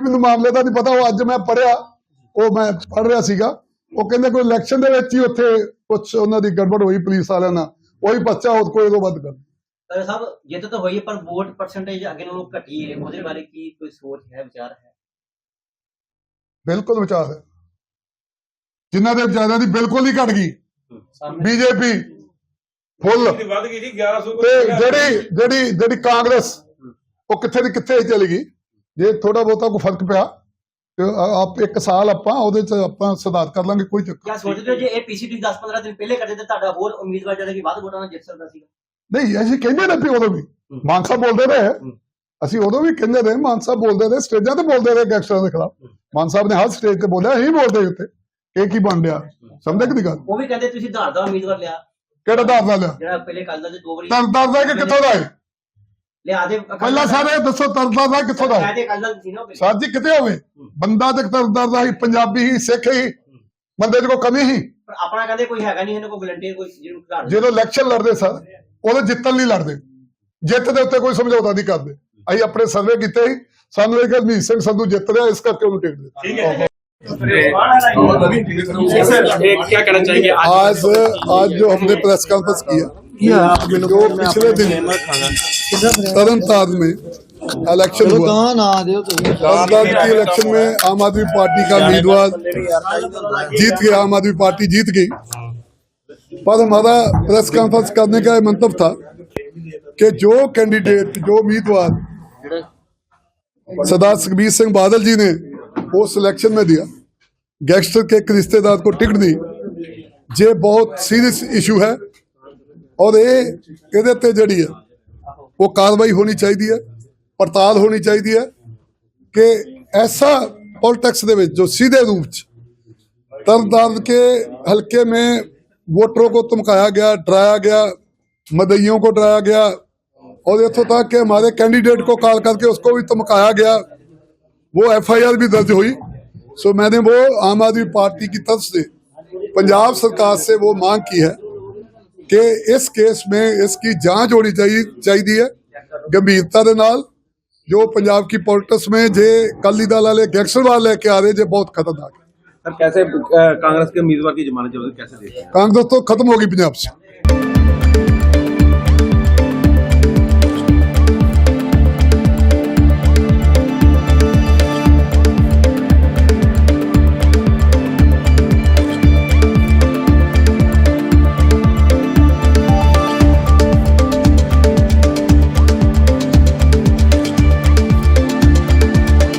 ਮੈਨੂੰ ਮਾਮਲੇ ਦਾ ਨਹੀਂ ਪਤਾ ਉਹ ਅੱਜ ਮੈਂ ਪੜਿਆ ਉਹ ਮੈਂ ਪੜ ਰਿਹਾ ਸੀਗਾ। ਉਹ ਕਹਿੰਦੇ ਕੋਈ ਇਲੈਕਸ਼ਨ ਦੇ ਵਿੱਚ ਹੀ ਉੱਥੇ ਕੁਝ ਉਹਨਾਂ ਦੀ ਗੜਬੜ ਹੋਈ ਪੁਲਿਸ ਵਾਲਿਆਂ ਨਾਲ। ਉਹੀ ਬੱਚਾ ਹੋਰ ਕੋਈ ਤੋਂ ਵੱਧ ਕਰ ਤਾਂ ਸਾਹਿਬ ਜਿੱਤ ਤਾਂ ਹੋਈ ਹੈ, ਪਰ ਵੋਟ ਪਰਸੈਂਟੇਜ ਅੱਗੇ ਨਾਲੋਂ ਘਟੀ ਹੈ ਉਹਦੇ ਬਾਰੇ ਕੀ ਕੋਈ ਸੋਚ ਹੈ ਵਿਚਾਰ ਹੈ? ਬਿਲਕੁਲ ਵਿਚਾਰ ਹੈ। ਜਿਨ੍ਹਾਂ ਦੇ ਜ਼ਿਆਦਾ ਦੀ ਬਿਲਕੁਲ ਹੀ ਘਟ ਗਈ। BJP full. ਵੱਧ ਗਈ ਜੀ 1100 ਤੇ ਜਿਹੜੀ ਜਿਹੜੀ ਜਿਹੜੀ ਕਾਂਗਰਸ ਉਹ ਕਿੱਥੇ ਦੀ ਕਿੱਥੇ ਚਲੀ ਗਈ। ਜੇ ਥੋੜਾ ਬਹੁਤਾ ਕੋਈ ਫ਼ਰਕ ਪਿਆ ਆਪ ਇੱਕ ਸਾਲ ਆਪਾਂ ਉਹਦੇ ਚ ਆਪਾਂ ਸੁਧਾਰ ਕਰ ਲਾਂਗੇ ਕੋਈ ਚੱਕਰ ਕਿਆ ਸੋਚਦੇ ਹੋ ਜੇ ਇਹ ਪੀਸੀਟੀ 10-15 ਦਿਨ ਪਹਿਲੇ ਕਰਦੇ ਤਾਂ ਤੁਹਾਡਾ ਹੋਰ ਉਮੀਦਵਾਰ ਜਿਹੜਾ ਕਿ ਵੱਧ ਵੋਟਾਂ ਨਾਲ ਜਿੱਤ ਸਕਦਾ ਸੀਗਾ। ਨਹੀਂ ਅਸੀਂ ਕਹਿੰਦੇ ਨੇ ਵੀ ਉਦੋਂ ਵੀ। ਮਾਨ ਸਾਹਿਬ ਬੋਲਦੇ ਰਹੇ। ਅਸੀਂ ਉਦੋਂ ਵੀ ਕਹਿੰਦੇ ਰਹੇ ਮਾਨ ਸਾਹਿਬ ਬੋਲਦੇ ਰਹੇ ਸਟੇਜਾਂ ਤੇ ਬੋਲਦੇ ਰਹੇ ਗੈਂਗਸਟਰਾਂ ਦੇ ਖਿਲਾਫ। ਮਾਨ ਸਾਹਿਬ ਨੇ ਹਰ ਸਟੇਜ ਤੇ ਬੋਲਿਆ ਅਸੀਂ ਬੋਲਦੇ ਉੱਤੇ ਇਹ ਕੀ ਬਣ ਰਿਹਾ। ਸਮਝੇ ਕਿ ਦੀ ਗੱਲ? ਉਹ ਵੀ ਕਹਿੰਦੇ ਤੁਸੀਂ ਧਾਰ ਦਾ ਉਮੀਦਵਾਰ ਲਿਆ। ਕਿਹੜਾ ਦਰ ਦਾ ਲਿਆ? ਜਿਹੜਾ ਪਹਿਲੇ ਕੱਲ ਦਾ ਤੇ ਦੋ ਵਾਰੀ ਦਰ ਦਰ ਦਾ ਕਿ ਕਿੱਥੋਂ ਦਾ ਹੈ? ਲਿਆ ਦੇ ਅਕਾਲੀ ਪਹਿਲਾਂ ਦਲ- ਸਾਰੇ ਦੱਸੋ ਦਰ ਦਾ ਕਿੱਥੋਂ ਦਾ ਹੈ ਲਿਆ ਦੇ ਅਕਾਲੀ ਦਲ ਸੀ ਨਾ ਉਹ ਪਹਿਲੇ। ਸਰ ਜੀ ਕਿਤੇ ਹੋਵੇ ਬੰਦਾ ਤੇ ਦਰ ਦਾ ਹੀ ਪੰਜਾਬੀ ਹੀ ਸਿੱਖ ਹੀ ਬੰਦੇ 'ਚ ਕੋਈ ਕਮੀ ਹੀ ਪਰ ਆਪਣਾ ਕਹਿੰਦੇ ਕੋਈ ਹੈਗਾ ਨਹੀਂ ਇਹਨਾਂ ਕੋਈ ਵਲੰਟੀਅਰ ਕੋਈ ਜਿਹਨੂੰ ਧਾਰ ਦੇ। ਜਦੋਂ ਇਲੈਕਸ਼ਨ ਲੜਦੇ ਸਰ ਉਹਦੇ ਜਿੱਤਣ ਲਈ ਲੜਦੇ ਜਿੱਤ ਦੇ ਉੱਤੇ ਕੋਈ ਸਮਝੌਤਾ ਨਹੀਂ ਕਰਦੇ ਅਸੀਂ ਆਪਣੇ ਸਰਵੇ ਕੀਤੇ ਸੀ ਸਾਨੂੰ ਇਹ ਕਿ ਮੀਤ ਸਿੰਘ ਸੰਧੂ ਜਿੱਤ ਰਿਹਾ ਇਸ ਕਰਕੇ ਉਹਨੂੰ ਟਿਕਟ ਦਿੱਤੀ ਠੀਕ ਹੈ क्या कहना चाहेंगे आज आज जो हमने प्रेस कॉन्फ्रेंस किया इलेक्शन हुआ। इलेक्शन में आम आदमी पार्टी का उम्मीदवार जीत गया आम आदमी पार्टी जीत गई। पर हमारा प्रेस कॉन्फ्रेंस करने का मंतव था कि जो कैंडिडेट जो उम्मीदवार सरदार सुखबीर सिंह बादल जी ने वो सिलेक्शन में दिया। गैंगस्टर के एक रिश्तेदार को टिकट दी। ये बहुत सीरियस इशू है। ਔਰ ਇਹ ਇਹਦੇ ਤੇ ਜਿਹੜੀ ਹੈ ਉਹ ਕਾਰਵਾਈ ਹੋਣੀ ਚਾਹੀਦੀ ਹੈ ਪੜਤਾਲ ਹੋਣੀ ਚਾਹੀਦੀ ਹੈ ਕਿ ਐਸਾ पॉलिटिक्स ਦੇ ਵਿੱਚ जो सीधे रूप ਚ तरनतारण के हल्के में वोटरों को धमकाया गया डराया गया मदइयों को डराया गया और इतों तक कि हमारे कैंडिडेट को कॉल करके उसको भी धमकाया गया वो एफआईआर भी दर्ज हुई सो मैंने वो आम आदमी पार्टी की तरफ से पंजाब सरकार से वो मांग की है कि इस केस में इसकी जांच होनी चाहिए चाहिए है गंभीरता ਦੇ ਨਾਲ ਜੋ ਪੰਜਾਬ की पॉलिटिक्स में जे अकाली दल वाले गैंगस्टरवाद लेके आ रहे जे बहुत खतरनाक है सर कैसे अ, कांग्रेस के उम्मीदवार की जमानत जल्दी कैसे देखते हैं कांग्रेस तो खत्म होगी पंजाब से